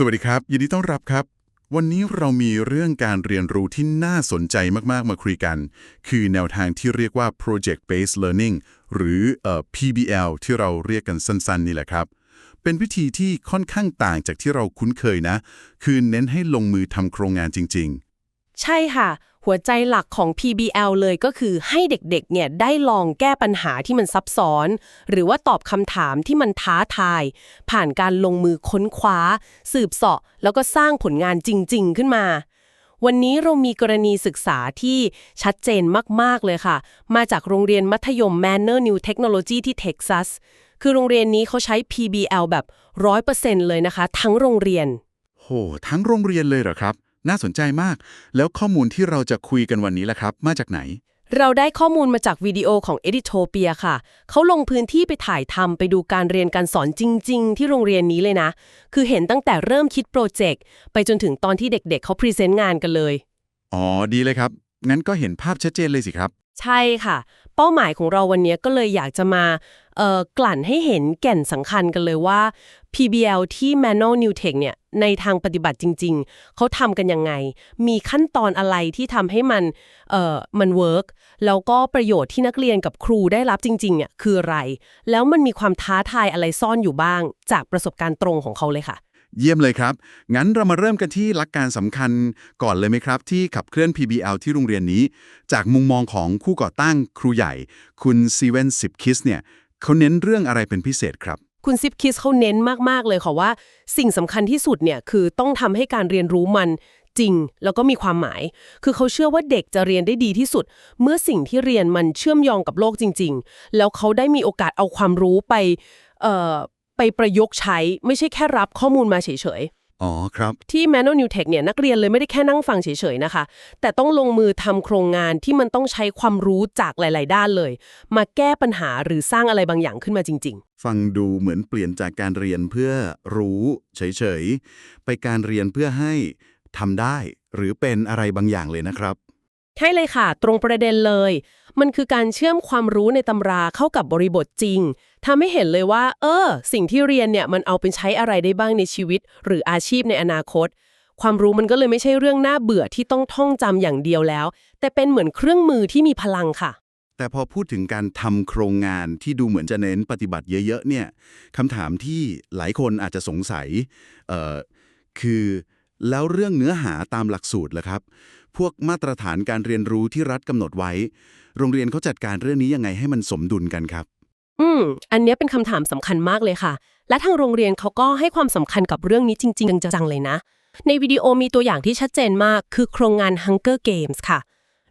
สวัสดีครับ ยินดีต้อนรับครับ วันนี้เรามีเรื่องการเรียนรู้ที่น่าสนใจมาก ๆ มาคุยกัน คือแนวทางที่เรียกว่า project based learning หรือเอ่อ PBL ที่เราเรียกกันสั้น ๆ นี่แหละครับ เป็นวิธีที่ค่อนข้างต่างจากที่เราคุ้นเคยนะ คือเน้นให้ลงมือทำโครงงานจริง ๆ ใช่ค่ะ หัวใจหลักของ PBL เลยก็คือให้เด็กๆ เนี่ยได้ลองแก้ปัญหาที่มันซับซ้อน หรือว่าตอบคำถามที่มันท้าทาย ผ่านการลงมือค้นคว้า สืบเสาะ แล้วก็สร้างผลงานจริง ๆ ขึ้นมา วันนี้เรามีกรณีศึกษาที่ชัดเจนมาก ๆ เลยค่ะ มาจากโรงเรียนมัธยม Manner New Technology ที่เท็กซัส คือโรงเรียนนี้เขาใช้ PBL แบบ 100%เลยนะคะ ทั้งโรงเรียน โห ทั้งโรงเรียนเลยเหรอครับ น่าสนใจมาก แล้วข้อมูลที่เราจะคุยกันวันนี้ล่ะครับ มาจากไหน เราได้ข้อมูลมาจากวิดีโอของ Editopia ค่ะ เขาลงพื้นที่ไปถ่ายทำไปดูการเรียนการสอนจริง ๆ ที่โรงเรียนนี้เลยนะ คือเห็นตั้งแต่เริ่มคิดโปรเจกต์ไปจนถึงตอนที่เด็กๆเขาพรีเซนต์งานกันเลย อ๋อ ดีเลยครับ งั้นก็เห็นภาพชัดเจนเลยสิครับ ใช่ค่ะ เป้าหมายของเราวันนี้ก็เลยอยากจะมาเอ่อ กลั่นให้เห็นแก่นสำคัญกันเลยว่า PBL ที่ Manual New Tech เนี่ยในทางปฏิบัติจริง ๆ เขาทำกันยังไง มีขั้นตอนอะไรที่ทำให้มันเอ่อมันเวิร์กแล้วก็ประโยชน์ที่นักเรียนกับครูได้รับจริงๆเนี่ยคืออะไร แล้วมันมีความท้าทายอะไรซ่อนอยู่บ้าง จากประสบการณ์ตรงของเขาเลยค่ะ เยี่ยมเลยครับ งั้นเรามาเริ่มกันที่หลักการสำคัญก่อนเลยไหมครับ ที่ขับเคลื่อน PBL ที่โรงเรียนนี้ จากมุมมองของผู้ก่อตั้งครูใหญ่ คุณซีเวนสิบคิสเนี่ย เขาเน้นเรื่องอะไรเป็นพิเศษครับ คุณซิปคิสเขาเน้นมาก ๆ เลยค่ะว่า สิ่งสำคัญที่สุดเนี่ยคือต้องทำให้การเรียนรู้มันจริง แล้วก็มีความหมาย คือเขาเชื่อว่าเด็กจะเรียนได้ดีที่สุด เมื่อสิ่งที่เรียนมันเชื่อมโยงกับโลกจริง ๆ แล้วเขาได้มีโอกาสเอาความรู้ไปเอ่อไปประยุกต์ใช้ ไม่ใช่แค่รับข้อมูลมาเฉยๆ อ๋อครับ ที่ Manual New Tech เนี่ยนักเรียนเลยไม่ได้แค่นั่งฟังเฉยๆนะคะ แต่ต้องลงมือทำโครงงานที่มันต้องใช้ความรู้จากหลาย ๆ ด้านเลย มาแก้ปัญหาหรือสร้างอะไรบางอย่างขึ้นมาจริงฟังดูเหมือนเปลี่ยนจากการเรียนเพื่อรู้เฉยๆ ไปการเรียนเพื่อให้ทำได้ หรือเป็นอะไรบางอย่างเลยนะครับๆ ใช่เลยค่ะ ตรงประเด็นเลย มันคือการเชื่อมความรู้ในตำราเข้ากับบริบทจริงทำให้เห็นเลยว่า เออ สิ่งที่เรียนเนี่ยมันเอาไปใช้อะไรได้บ้างในชีวิต หรืออาชีพในอนาคต ความรู้มันก็เลยไม่ใช่เรื่องน่าเบื่อที่ต้องท่องจำอย่างเดียวแล้ว แต่เป็นเหมือนเครื่องมือที่มีพลังค่ะ แต่พอพูดถึงการทำโครงงานที่ดูเหมือนจะเน้นปฏิบัติเยอะๆเนี่ยคำถามที่หลายคนอาจจะสงสัย เอ่อ คือแล้วเรื่องเนื้อหาตามหลักสูตรล่ะครับ พวกมาตรฐานการเรียนรู้ที่รัฐกำหนดไว้ โรงเรียนเขาจัดการเรื่องนี้ยังไงให้มันสมดุลกันครับ อืม อันนี้เป็นคำถามสำคัญมากเลยค่ะ และทางโรงเรียนเขาก็ให้ความสำคัญกับเรื่องนี้จริง ๆ จังๆเลยนะ ในวิดีโอมีตัวอย่างที่ชัดเจนมาก คือโครงงาน Hunger Games ค่ะ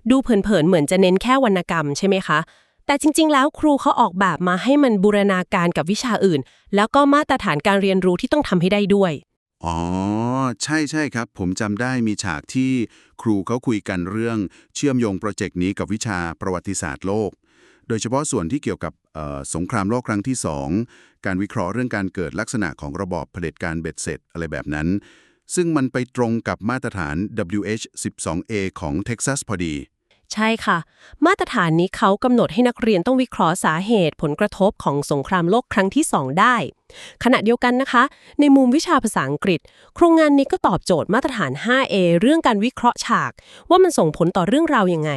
ดูเผินๆเหมือนจะเน้นแค่วรรณกรรมใช่ไหมคะแต่จริง ๆ แล้วครูเขาออกแบบมาให้มันบูรณาการกับวิชาอื่น แล้วก็มาตรฐานการเรียนรู้ที่ต้องทำให้ได้ด้วย อ๋อ ใช่ใช่ครับ ผมจำได้มีฉากที่ครูเขาคุยกันเรื่องเชื่อมโยงโปรเจกต์นี้กับวิชาประวัติศาสตร์โลก โดยเฉพาะส่วนที่เกี่ยวกับสงครามโลกครั้งที่ 2 การวิเคราะห์เรื่องการเกิดลักษณะของระบอบเผด็จการเบ็ดเสร็จอะไรแบบนั้น ซึ่งมันไปตรงกับมาตรฐาน WH12A ของเท็กซัสพอดี ใช่ค่ะ มาตรฐานนี้เขากำหนดให้นักเรียนต้องวิเคราะห์สาเหตุผลกระทบของสงครามโลกครั้งที่ 2 ได้ ขณะเดียวกันนะคะ ในมุมวิชาภาษาอังกฤษ โครงงานนี้ก็ตอบโจทย์มาตรฐาน 5A เรื่องการวิเคราะห์ฉาก ว่ามันส่งผลต่อเรื่องราวยังไง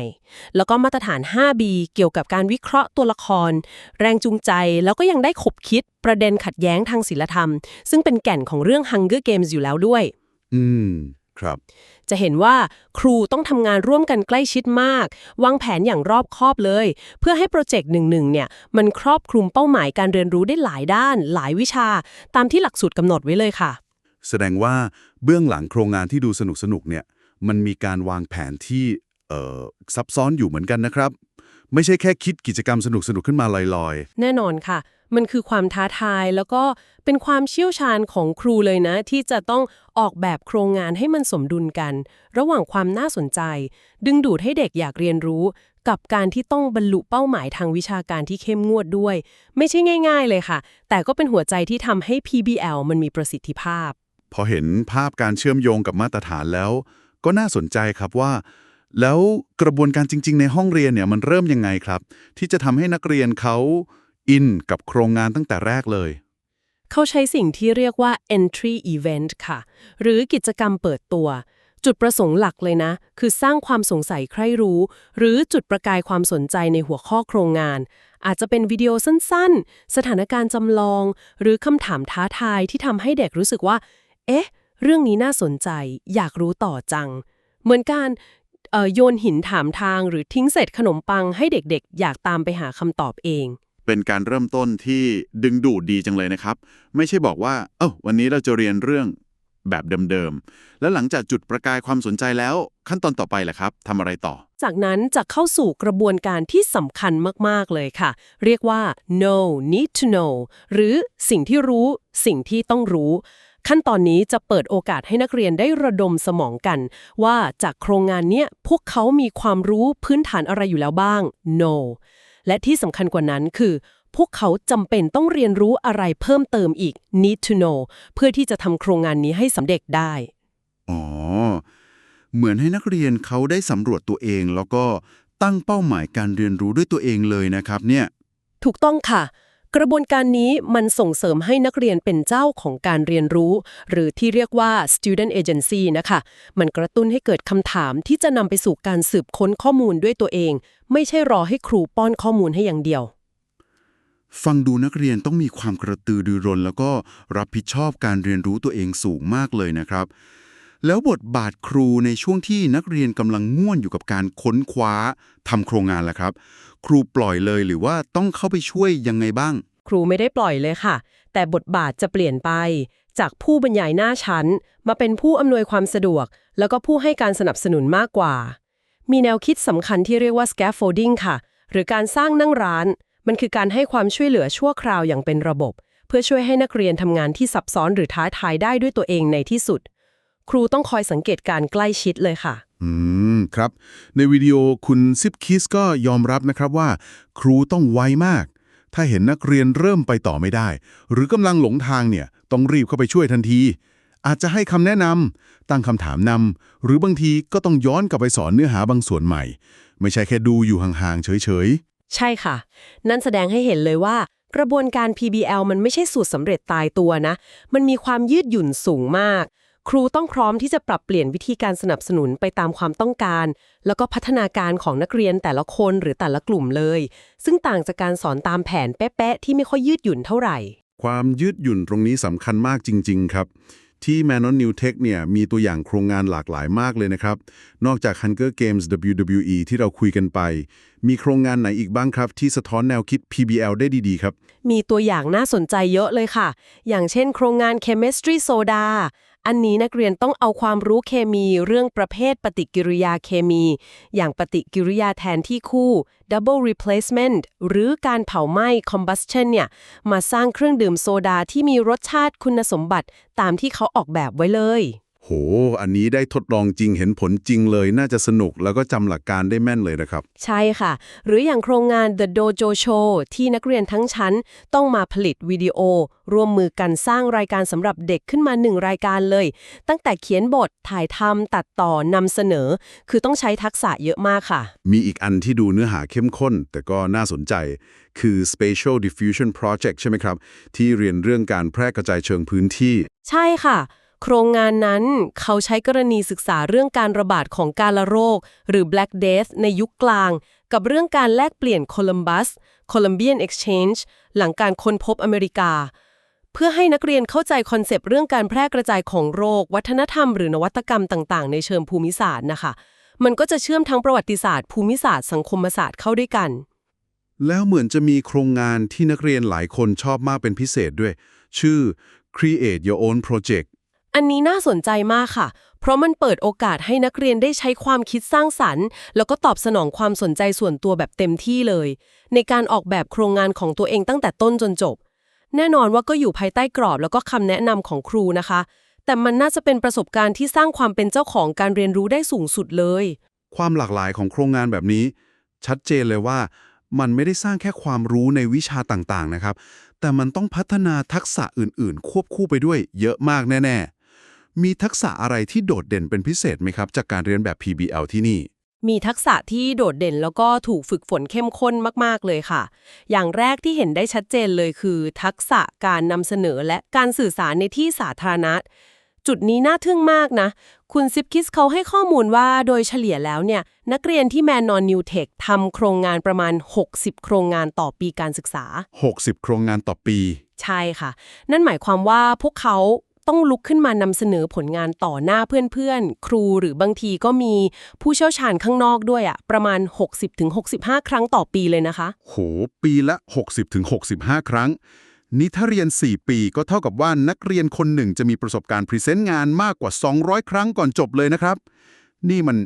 แล้วก็มาตรฐาน 5B เกี่ยวกับการวิเคราะห์ตัวละคร แรงจูงใจ แล้วก็ยังได้ขบคิดประเด็นขัดแย้งทางศิลธรรม ซึ่งเป็นแก่นของเรื่อง Hunger Games อยู่แล้วด้วย อืม ครับ จะเห็นว่าครูต้องทำงานร่วมกันใกล้ชิดมาก วางแผนอย่างรอบคอบเลย เพื่อให้โปรเจกต์หนึ่งๆเนี่ยมันครอบคลุมเป้าหมายการเรียนรู้ได้หลายด้าน หลายวิชา ตามที่หลักสูตรกำหนดไว้เลยค่ะ แสดงว่าเบื้องหลังโครงงานที่ดูสนุกสนุกๆเนี่ยมันมีการวางแผนที่เอ่อซับซ้อนอยู่เหมือนกันนะครับ ไม่ใช่แค่คิดกิจกรรมสนุกสนุกๆขึ้นมาลอยแน่นอนค่ะ มันคือความท้าทายแล้วก็เป็นความเชี่ยวชาญของครูเลยนะ ที่จะต้องออกแบบโครงงานให้มันสมดุลกัน ระหว่างความน่าสนใจ ดึงดูดให้เด็กอยากเรียนรู้ กับการที่ต้องบรรลุเป้าหมายทางวิชาการที่เข้มงวดด้วย ไม่ใช่ง่าย ๆ เลยค่ะ แต่ก็เป็นหัวใจที่ทำให้ PBL มันมีประสิทธิภาพ พอเห็นภาพการเชื่อมโยงกับมาตรฐานแล้ว ก็น่าสนใจครับว่าแล้วกระบวนการจริง ๆ ในห้องเรียนเนี่ยมันเริ่มยังไงครับ ที่จะทำให้นักเรียนเขา อินกับโครงงานตั้งแต่แรกเลย เขาใช้สิ่งที่เรียกว่า entry event ค่ะ หรือกิจกรรมเปิดตัว จุดประสงค์หลักเลยนะ คือสร้างความสงสัยใครรู้ หรือจุดประกายความสนใจในหัวข้อโครงงาน อาจจะเป็นวิดีโอสั้นๆ สถานการณ์จำลอง หรือคำถามท้าทายที่ทำให้เด็กรู้สึกว่า เอ๊ะ เรื่องนี้น่าสนใจ อยากรู้ต่อจัง เหมือนการเอ่อโยนหินถามทางหรือทิ้งเศษขนมปังให้เด็กๆ อยากตามไปหาคำตอบเอง เป็นการเริ่มต้นที่ดึงดูดดีจังเลยนะครับ ไม่ใช่บอกว่า เอ้าวันนี้เราจะเรียนเรื่องแบบเดิมๆ แล้วหลังจากจุดประกายความสนใจแล้วขั้นตอนต่อไปแหละครับทำอะไรต่อ จากนั้นจะเข้าสู่กระบวนการที่สำคัญมากๆเลยค่ะ เรียกว่า know need to know หรือสิ่งที่รู้ สิ่งที่ต้องรู้ ขั้นตอนนี้จะเปิดโอกาสให้นักเรียนได้ระดมสมองกัน ว่าจากโครงงานเนี้ยพวกเขามีความรู้พื้นฐานอะไรอยู่แล้วบ้าง know และที่สำคัญกว่านั้นคือ พวกเขาจำเป็นต้องเรียนรู้อะไรเพิ่มเติมอีก need to know เพื่อที่จะทำโครงงานนี้ให้สำเร็จได้ อ๋อ เหมือนให้นักเรียนเขาได้สำรวจตัวเองแล้วก็ตั้งเป้าหมายการเรียนรู้ด้วยตัวเองเลยนะครับเนี่ย ถูกต้องค่ะ กระบวนการนี้มันส่งเสริมให้นักเรียนเป็นเจ้าของการเรียนรู้ หรือที่เรียกว่า student agency นะคะ มันกระตุ้นให้เกิดคำถามที่จะนำไปสู่การสืบค้นข้อมูลด้วยตัวเอง ไม่ใช่รอให้ครูป้อนข้อมูลให้อย่างเดียว ฟังดูนักเรียนต้องมีความกระตือรือร้นแล้วก็รับผิดชอบการเรียนรู้ตัวเองสูงมากเลยนะครับ แล้วบทบาทครูในช่วงที่นักเรียนกำลังง่วนอยู่กับการค้นคว้าทำโครงงานล่ะครับ ครูปล่อยเลยหรือว่าต้องเข้าไปช่วยยังไงบ้าง ครูไม่ได้ปล่อยเลยค่ะ แต่บทบาทจะเปลี่ยนไป จากผู้บรรยายหน้าชั้น มาเป็นผู้อำนวยความสะดวก แล้วก็ผู้ให้การสนับสนุนมากกว่า มีแนวคิดสำคัญที่เรียกว่า scaffolding ค่ะ หรือการสร้างนั่งร้าน มันคือการให้ความช่วยเหลือชั่วคราวอย่างเป็นระบบ เพื่อช่วยให้นักเรียนทำงานที่ซับซ้อนหรือท้าทายได้ด้วยตัวเองในที่สุด ครูต้องคอยสังเกตการใกล้ชิดเลยค่ะ อืม ครับ ในวิดีโอคุณซิปคิสก็ยอมรับนะครับว่า ครูต้องไวมาก ถ้าเห็นนักเรียนเริ่มไปต่อไม่ได้ หรือกำลังหลงทางเนี่ยต้องรีบเข้าไปช่วยทันที อาจจะให้คำแนะนำตั้งคำถามนำหรือบางทีก็ต้องย้อนกลับไปสอนเนื้อหาบางส่วนใหม่ ไม่ใช่แค่ดูอยู่ห่างๆเฉยใช่ค่ะ นั่นแสดงให้เห็นเลยว่า กระบวนการ PBL มันไม่ใช่สูตรสำเร็จตายตัวนะ มันมีความยืดหยุ่นสูงมาก ครูต้องพร้อมที่จะปรับเปลี่ยนวิธีการสนับสนุนไปตามความต้องการ แล้วก็พัฒนาการของนักเรียนแต่ละคนหรือแต่ละกลุ่มเลย ซึ่งต่างจากการสอนตามแผนเป๊ะๆที่ไม่ค่อยยืดหยุ่นเท่าไหร่ๆความยืดหยุ่นตรงนี้สำคัญมากจริง ๆ ครับ ที่ Manon New Tech เนี่ยมีตัวอย่างโครงงานหลากหลายมากเลยนะครับ นอกจาก Hunger Games WWE ที่เราคุยกันไป มีโครงงานไหนอีกบ้างครับ ที่สะท้อนแนวคิด PBL ได้ดีๆ ครับ มีตัวอย่างน่าสนใจเยอะเลยค่ะ อย่างเช่น โครงงาน Chemistry Soda อันนี้นักเรียนต้องเอาความรู้เคมีเรื่องประเภทปฏิกิริยาเคมี อย่างปฏิกิริยาแทนที่คู่ Double Replacement หรือการเผาไหม้ Combustion เนี่ย มาสร้างเครื่องดื่มโซดาที่มีรสชาติคุณสมบัติตามที่เขาออกแบบไว้เลย ห อันนี้ได้ทดลองจริงเห็นผลจริงเลย น่าจะสนุกแล้วก็จำหลักการได้แม่นเลยนะครับ ใช่ค่ะ หรืออย่างโครงงาน The Dojo Show ที่นักเรียนทั้งชั้นต้องมาผลิตวิดีโอ ร่วมมือกันสร้างรายการสำหรับเด็กขึ้นมาหนึ่งรายการเลย ตั้งแต่เขียนบทถ่ายทำตัดต่อนำเสนอ คือต้องใช้ทักษะเยอะมากค่ะ มีอีกอันที่ดูเนื้อหาเข้มข้น แต่ก็น่าสนใจ คือ Spatial Diffusion Project ใช่ไหมครับ ที่เรียนเรื่องการแพร่กระจายเชิงพื้นที่ ใช่ค่ะ โครงงานนั้นเขาใช้กรณีศึกษาเรื่องการระบาดของกาฬโรค หรือ Black Death ในยุคกลาง กับเรื่องการแลกเปลี่ยนโคลัมบัส Columbian Exchange หลังการค้นพบอเมริกา เพื่อให้นักเรียนเข้าใจคอนเซปต์เรื่องการแพร่กระจายของโรค วัฒนธรรมหรือนวัตกรรมต่าง ๆ ในเชิงภูมิศาสตร์นะคะ มันก็จะเชื่อมทั้งประวัติศาสตร์ ภูมิศาสตร์ สังคมศาสตร์เข้าด้วยกัน แล้วเหมือนจะมีโครงงานที่นักเรียนหลายคนชอบมากเป็นพิเศษด้วย ชื่อ Create Your Own Project อันนี้น่าสนใจมากค่ะ เพราะมันเปิดโอกาสให้นักเรียนได้ใช้ความคิดสร้างสรรค์ แล้วก็ตอบสนองความสนใจส่วนตัวแบบเต็มที่เลย ในการออกแบบโครงงานของตัวเองตั้งแต่ต้นจนจบ แน่นอนว่าก็อยู่ภายใต้กรอบแล้วก็คำแนะนำของครูนะคะ แต่มันน่าจะเป็นประสบการณ์ที่สร้างความเป็นเจ้าของการเรียนรู้ได้สูงสุดเลย ความหลากหลายของโครงงานแบบนี้ ชัดเจนเลยว่า มันไม่ได้สร้างแค่ความรู้ในวิชาต่างๆนะครับ แต่มันต้องพัฒนาทักษะอื่น ๆ ควบคู่ไปด้วยเยอะมากแน่ ๆ มีทักษะอะไรที่โดดเด่นเป็นพิเศษไหมครับ จากการเรียนแบบ PBL ที่นี่ มีทักษะที่โดดเด่นแล้วก็ถูกฝึกฝนเข้มข้นมาก ๆ เลยค่ะ อย่างแรกที่เห็นได้ชัดเจนเลยคือ ทักษะการนำเสนอและการสื่อสารในที่สาธารณะ จุดนี้น่าทึ่งมากนะ คุณซิปคิสเขาให้ข้อมูลว่าโดยเฉลี่ยแล้วเนี่ย นักเรียนที่แมนนอนนิวเทคทำโครงงานประมาณ 60 โครงงานต่อปีการศึกษา 60 โครงงานต่อปี ใช่ค่ะ นั่นหมายความว่าพวกเขา ต้องลุกขึ้นมานำเสนอผลงานต่อหน้าเพื่อนๆ ครูหรือบางทีก็มีผู้เชี่ยวชาญข้างนอกด้วยอะประมาณ 60-65 ครั้งต่อปีเลยนะคะ โห ปีละ 60-65 ครั้ง นี่ถ้าเรียน 4 ปีก็เท่ากับว่านักเรียนคนหนึ่งจะมีประสบการณ์พรีเซนต์งานมากกว่า 200 ครั้งก่อนจบเลยนะครับ นี่มัน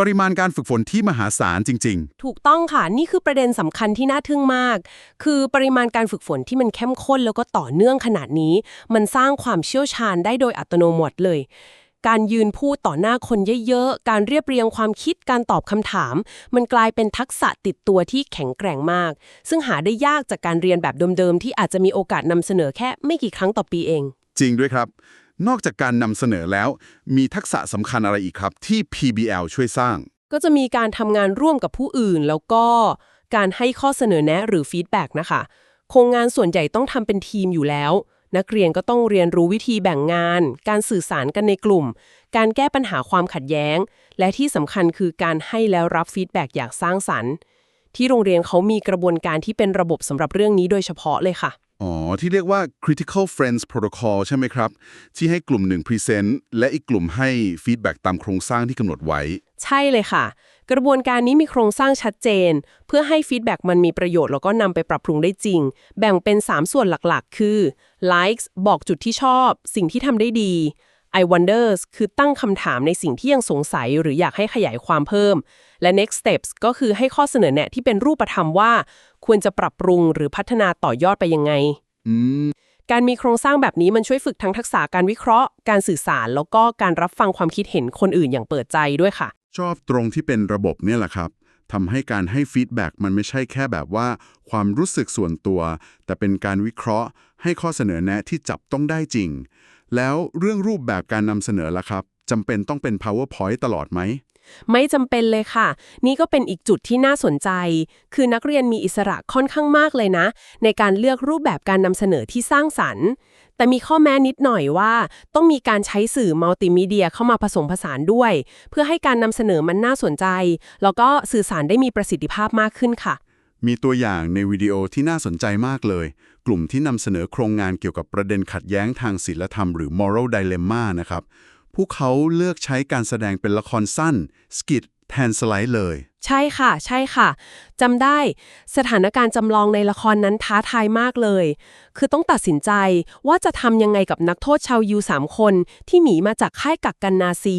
ปริมาณการฝึกฝนที่มหาศาลจริงถูกต้องค่ะ นี่คือประเด็นสำคัญที่น่าทึ่งมาก คือปริมาณการฝึกฝนที่มันเข้มข้นแล้วก็ต่อเนื่องขนาดนี้ มันสร้างความเชี่ยวชาญได้โดยอัตโนมัติเลย การยืนพูดต่อหน้าคนเยอะๆ การเรียบเรียงความคิดการตอบคำถาม มันกลายเป็นทักษะติดตัวที่แข็งแกร่งมาก ซึ่งหาได้ยากจากการเรียนแบบเดิมๆ ที่อาจจะมีโอกาสนำเสนอแค่ไม่กี่ครั้งต่อปีเองๆจริงด้วยครับ นอกจากการนำเสนอแล้ว มีทักษะสำคัญอะไรอีกครับที่ PBL ช่วยสร้าง ก็จะมีการทำงานร่วมกับผู้อื่น แล้วก็การให้ข้อเสนอแนะหรือฟีดแบ็กนะคะ โครงงานส่วนใหญ่ต้องทำเป็นทีมอยู่แล้ว นักเรียนก็ต้องเรียนรู้วิธีแบ่งงาน การสื่อสารกันในกลุ่ม การแก้ปัญหาความขัดแย้ง และที่สำคัญคือการให้แล้วรับฟีดแบ็กอย่างสร้างสรรค์ ที่โรงเรียนเขามีกระบวนการที่เป็นระบบสำหรับเรื่องนี้โดยเฉพาะเลยค่ะ อ๋อ ที่เรียกว่า critical friends protocol ใช่ไหมครับ ที่ให้กลุ่มหนึ่งพรีเซนต์และอีกกลุ่มให้ฟีดแบ็กตามโครงสร้างที่กำหนดไว้ ใช่เลยค่ะ กระบวนการนี้มีโครงสร้างชัดเจน เพื่อให้ฟีดแบ็กมันมีประโยชน์แล้วก็นำไปปรับปรุงได้จริง แบ่งเป็น 3 ส่วนหลักๆ คือ likes บอกจุดที่ชอบ สิ่งที่ทำได้ดี I wonders คือตั้งคำถามในสิ่งที่ยังสงสัยหรืออยากให้ขยายความเพิ่ม และ next steps ก็คือให้ข้อเสนอแนะที่เป็นรูปธรรมว่า ควรจะปรับปรุงหรือพัฒนาต่อยอดไปยังไงอืมการมีโครงสร้างแบบนี้มันช่วยฝึกทั้งทักษะการวิเคราะห์ การสื่อสาร แล้วก็การรับฟังความคิดเห็นคนอื่นอย่างเปิดใจด้วยค่ะ ชอบตรงที่เป็นระบบเนี่ยแหละครับทำให้การให้ฟีดแบ็กมันไม่ใช่แค่แบบว่า ความรู้สึกส่วนตัว แต่เป็นการวิเคราะห์ ให้ข้อเสนอแนะที่จับต้องได้จริง แล้วเรื่องรูปแบบการนำเสนอล่ะครับจำเป็นต้องเป็น powerpoint ตลอดไหม ไม่จำเป็นเลยค่ะ นี่ก็เป็นอีกจุดที่น่าสนใจ คือนักเรียนมีอิสระค่อนข้างมากเลยนะ ในการเลือกรูปแบบการนำเสนอที่สร้างสรรค์ แต่มีข้อแม้นิดหน่อยว่า ต้องมีการใช้สื่อมัลติมีเดียเข้ามาผสมผสานด้วย เพื่อให้การนำเสนอมันน่าสนใจ แล้วก็สื่อสารได้มีประสิทธิภาพมากขึ้นค่ะ มีตัวอย่างในวิดีโอที่น่าสนใจมากเลย กลุ่มที่นำเสนอโครงงานเกี่ยวกับประเด็นขัดแย้งทางศีลธรรมหรือ moral dilemma นะครับ พวกเขาเลือกใช้การแสดงเป็นละครสั้น สกิทแทนสไลด์เลย ใช่ค่ะ ใช่ค่ะจำได้สถานการณ์จำลองในละครนั้นท้าทายมากเลย คือต้องตัดสินใจว่าจะทำยังไงกับนักโทษชาวยูสามคน ที่หนีมาจากค่ายกักกันนาซี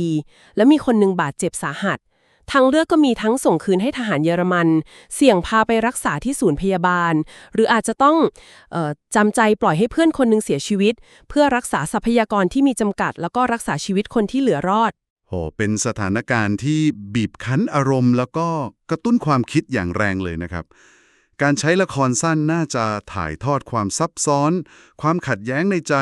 และมีคนหนึ่งบาดเจ็บสาหัส ทางเลือกก็มีทั้งส่งคืนให้ทหารเยอรมัน เสี่ยงพาไปรักษาที่ศูนย์พยาบาล หรืออาจจะต้องออจำใจปล่อยให้เพื่อนคนหนึงเสียชีวิต เพื่อรักษาทรัพยากรที่มีจำกัด แล้วก็รักษาชีวิตคนที่เหลือรอดโหเป็นสถานการณ์ที่บีบคั้นอารมณ์ แล้วก็กระตุ้นความคิดอย่างแรงเลยนะครับ การใช้ละครสั้นน่าจะถ่ายทอดความซับซ้อน ความขัดแย้งในใจ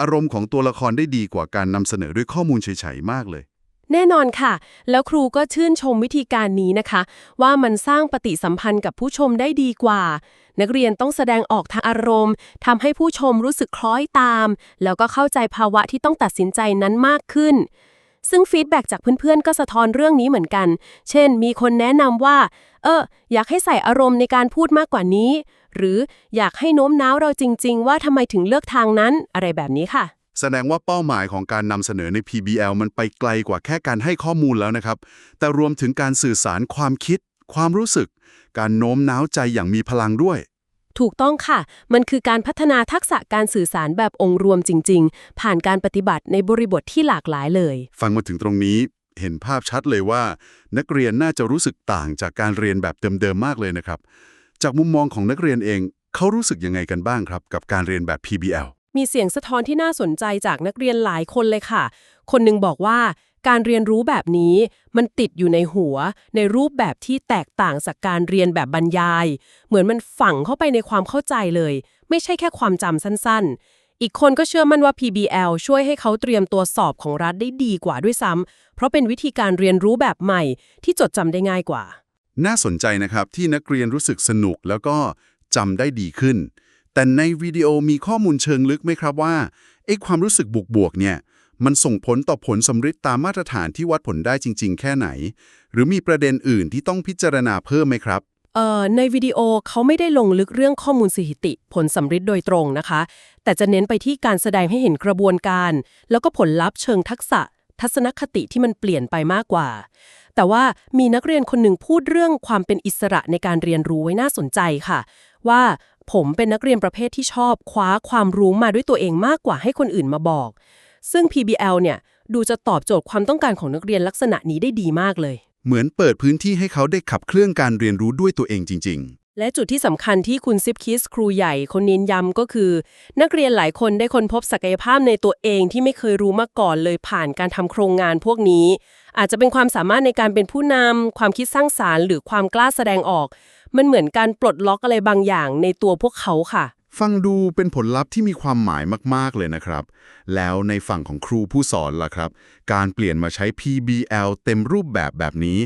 อารมณ์ของตัวละครได้ดีกว่าการนำเสนอด้วยข้อมูลเฉยๆมากเลย แน่นอนค่ะ แล้วครูก็ชื่นชมวิธีการนี้นะคะ ว่ามันสร้างปฏิสัมพันธ์กับผู้ชมได้ดีกว่า นักเรียนต้องแสดงออกทางอารมณ์ทำให้ผู้ชมรู้สึกคล้อยตาม แล้วก็เข้าใจภาวะที่ต้องตัดสินใจนั้นมากขึ้น ซึ่งฟีดแบ็กจากเพื่อนๆ ก็สะท้อนเรื่องนี้เหมือนกัน เช่น มีคนแนะนำว่า เออ อยากให้ใส่อารมณ์ในการพูดมากกว่านี้ หรืออยากให้โน้มน้าวเราจริง ๆ ว่าทำไมถึงเลือกทางนั้นอะไรแบบนี้ค่ะ แสดงว่าเป้าหมายของการนำเสนอใน PBL มันไปไกลกว่าแค่การให้ข้อมูลแล้วนะครับ แต่รวมถึงการสื่อสารความคิด ความรู้สึก การโน้มน้าวใจอย่างมีพลังด้วย ถูกต้องค่ะ มันคือการพัฒนาทักษะการสื่อสารแบบองค์รวมจริง ๆ ผ่านการปฏิบัติในบริบทที่หลากหลายเลย ฟังมาถึงตรงนี้เห็นภาพชัดเลยว่า นักเรียนน่าจะรู้สึกต่างจากการเรียนแบบเดิมๆมากเลยนะครับ จากมุมมองของนักเรียนเองเขารู้สึกยังไงกันบ้างครับ กับการเรียนแบบ PBL มีเสียงสะท้อนที่น่าสนใจจากนักเรียนหลายคนเลยค่ะ คนหนึ่งบอกว่าการเรียนรู้แบบนี้มันติดอยู่ในหัว ในรูปแบบที่แตกต่างจากการเรียนแบบบรรยาย เหมือนมันฝังเข้าไปในความเข้าใจเลย ไม่ใช่แค่ความจำสั้นๆ อีกคนก็เชื่อมั่นว่า PBL ช่วยให้เขาเตรียมตัวสอบของรัฐได้ดีกว่าด้วยซ้ำเพราะเป็นวิธีการเรียนรู้แบบใหม่ที่จดจำได้ง่ายกว่า น่าสนใจนะครับที่นักเรียนรู้สึกสนุกแล้วก็จำได้ดีขึ้น แต่ในวิดีโอมีข้อมูลเชิงลึกไหมครับว่าไอ้ความรู้สึกบวกๆเนี่ยมันส่งผลต่อผลสำฤทธิ์ตามมาตรฐานที่วัดผลได้จริง ๆ แค่ไหน หรือมีประเด็นอื่นที่ต้องพิจารณาเพิ่มไหมครับเอ่อในวิดีโอเขาไม่ได้ลงลึกเรื่องข้อมูลสถิติ ผลสำฤทธิ์โดยตรงนะคะ แต่จะเน้นไปที่การแสดงให้เห็นกระบวนการ แล้วก็ผลลัพธ์เชิงทักษะ ทัศนคติที่มันเปลี่ยนไปมากกว่า แต่ว่ามีนักเรียนคนหนึ่งพูดเรื่องความเป็นอิสระในการเรียนรู้ไว้น่าสนใจค่ะ ว่า ผมเป็นนักเรียนประเภทที่ชอบคว้าความรู้มาด้วยตัวเองมากกว่าให้คนอื่นมาบอก ซึ่ง PBL เนี่ยดูจะตอบโจทย์ความต้องการของนักเรียนลักษณะนี้ได้ดีมากเลย เหมือนเปิดพื้นที่ให้เขาได้ขับเคลื่อนการเรียนรู้ด้วยตัวเองจริง และจุดที่สำคัญที่คุณซิปคิสครูใหญ่คนน้นย้ำก็คือ นักเรียนหลายคนได้ค้นพบศักยภาพในตัวเองที่ไม่เคยรู้มาก่อนเลยผ่านการทำโครงงานพวกนี้ อาจจะเป็นความสามารถในการเป็นผู้นำความคิดสร้างสารรค์ หรือความกล้าแสดงออก มันเหมือนการปลดล็อกอะไรบางอย่างในตัวพวกเขาค่ะ ฟังดูเป็นผลลัพธ์ที่มีความหมายมาก ๆ เลยนะครับ แล้วในฝั่งของครูผู้สอนล่ะครับ การเปลี่ยนมาใช้ PBL เต็มรูปแบบแบบนี้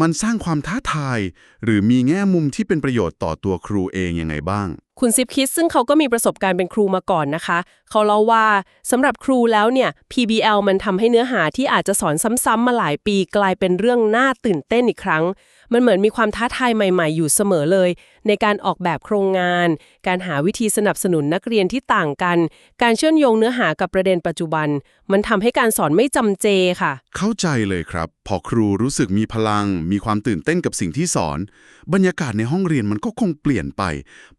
มันสร้างความท้าทาย หรือมีแง่มุมที่เป็นประโยชน์ต่อตัวครูเองยังไงบ้าง คุณซิปคิดซึ่งเขาก็มีประสบการณ์เป็นครูมาก่อนนะคะ เขาเล่าว่าสำหรับครูแล้วเนี่ย PBL มันทำให้เนื้อหาที่อาจจะสอนซ้ำๆมาหลายปีกลายเป็นเรื่องน่าตื่นเต้นอีกครั้ง มันเหมือนมีความท้าทายใหม่ๆ อยู่เสมอเลย ในการออกแบบโครงงาน การหาวิธีสนับสนุนนักเรียนที่ต่างกัน การเชื่อมโยงเนื้อหากับประเด็นปัจจุบัน มันทำให้การสอนไม่จำเจค่ะ เข้าใจเลยครับ พอครูรู้สึกมีพลัง มีความตื่นเต้นกับสิ่งที่สอน บรรยากาศในห้องเรียนมันก็คงเปลี่ยนไป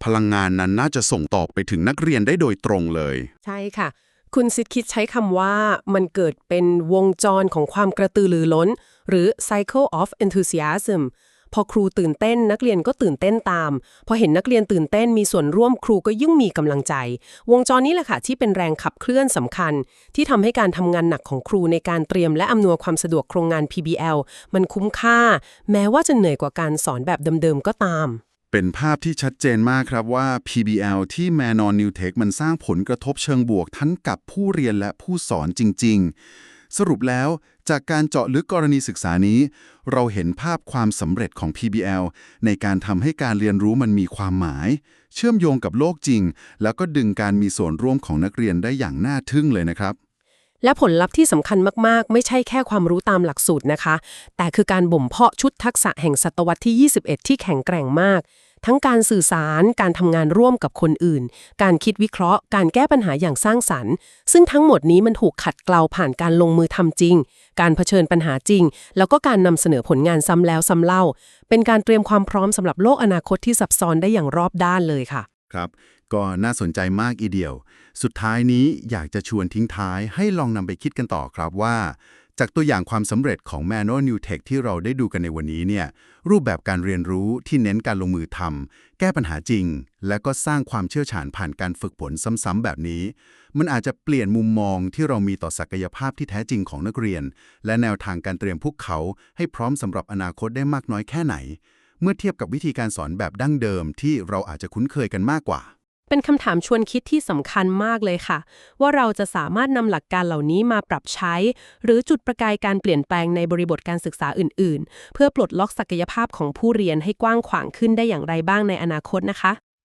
พลังงานนั้นน่าจะส่งต่อไปถึงนักเรียนได้โดยตรงเลย ใช่ค่ะ คุณซิดคิดใช้คำว่ามันเกิดเป็นวงจรของความกระตือรือร้น หรือ cycle of enthusiasm พอครูตื่นเต้น นักเรียนก็ตื่นเต้นตาม พอเห็นนักเรียนตื่นเต้นมีส่วนร่วมครูก็ยิ่งมีกำลังใจ วงจรนี้แหละค่ะที่เป็นแรงขับเคลื่อนสำคัญ ที่ทำให้การทำงานหนักของครูในการเตรียมและอำนวยความสะดวกโครงงาน PBL มันคุ้มค่า แม้ว่าจะเหนื่อยกว่าการสอนแบบเดิมๆก็ตาม เป็นภาพที่ชัดเจนมากครับว่า PBL ที่แมนอนนิวเทคมันสร้างผลกระทบเชิงบวกทั้งกับผู้เรียนและผู้สอนจริง ๆ สรุปแล้ว จากการเจาะลึกกรณีศึกษานี้ เราเห็นภาพความสำเร็จของ PBL ในการทำให้การเรียนรู้มันมีความหมาย เชื่อมโยงกับโลกจริง แล้วก็ดึงการมีส่วนร่วมของนักเรียนได้อย่างน่าทึ่งเลยนะครับ และผลลัพธ์ที่สำคัญมาก ๆ ไม่ใช่แค่ความรู้ตามหลักสูตรนะคะ แต่คือการบ่มเพาะชุดทักษะแห่งศตวรรษที่ 21 ที่แข็งแกร่งมาก ทั้งการสื่อสาร การทำงานร่วมกับคนอื่น การคิดวิเคราะห์ การแก้ปัญหาอย่างสร้างสรรค์ ซึ่งทั้งหมดนี้มันถูกขัดเกลาผ่านการลงมือทำจริง การเผชิญปัญหาจริง แล้วก็การนำเสนอผลงานซ้ำแล้วซ้ำเล่า เป็นการเตรียมความพร้อมสำหรับโลกอนาคตที่ซับซ้อนได้อย่างรอบด้านเลยค่ะ ครับก็น่าสนใจมากอีเดียว สุดท้ายนี้อยากจะชวนทิ้งท้ายให้ลองนำไปคิดกันต่อครับว่า จากตัวอย่างความสำเร็จของ Mano New Tech ที่เราได้ดูกันในวันนี้เนี่ยรูปแบบการเรียนรู้ที่เน้นการลงมือทำแก้ปัญหาจริง และก็สร้างความเชี่ยวชาญผ่านการฝึกฝนซ้ำๆแบบนี้ มันอาจจะเปลี่ยนมุมมองที่เรามีต่อศักยภาพที่แท้จริงของนักเรียน และแนวทางการเตรียมพวกเขาให้พร้อมสำหรับอนาคตได้มากน้อยแค่ไหน เมื่อเทียบกับวิธีการสอนแบบดั้งเดิมที่เราอาจจะคุ้นเคยกันมากกว่า เป็นคำถามชวนคิดที่สำคัญมากเลยค่ะ ว่าเราจะสามารถนำหลักการเหล่านี้มาปรับใช้ หรือจุดประกายการเปลี่ยนแปลงในบริบทการศึกษาอื่น ๆ เพื่อปลดล็อกศักยภาพของผู้เรียนให้กว้างขวางขึ้นได้อย่างไรบ้างในอนาคตนะคะ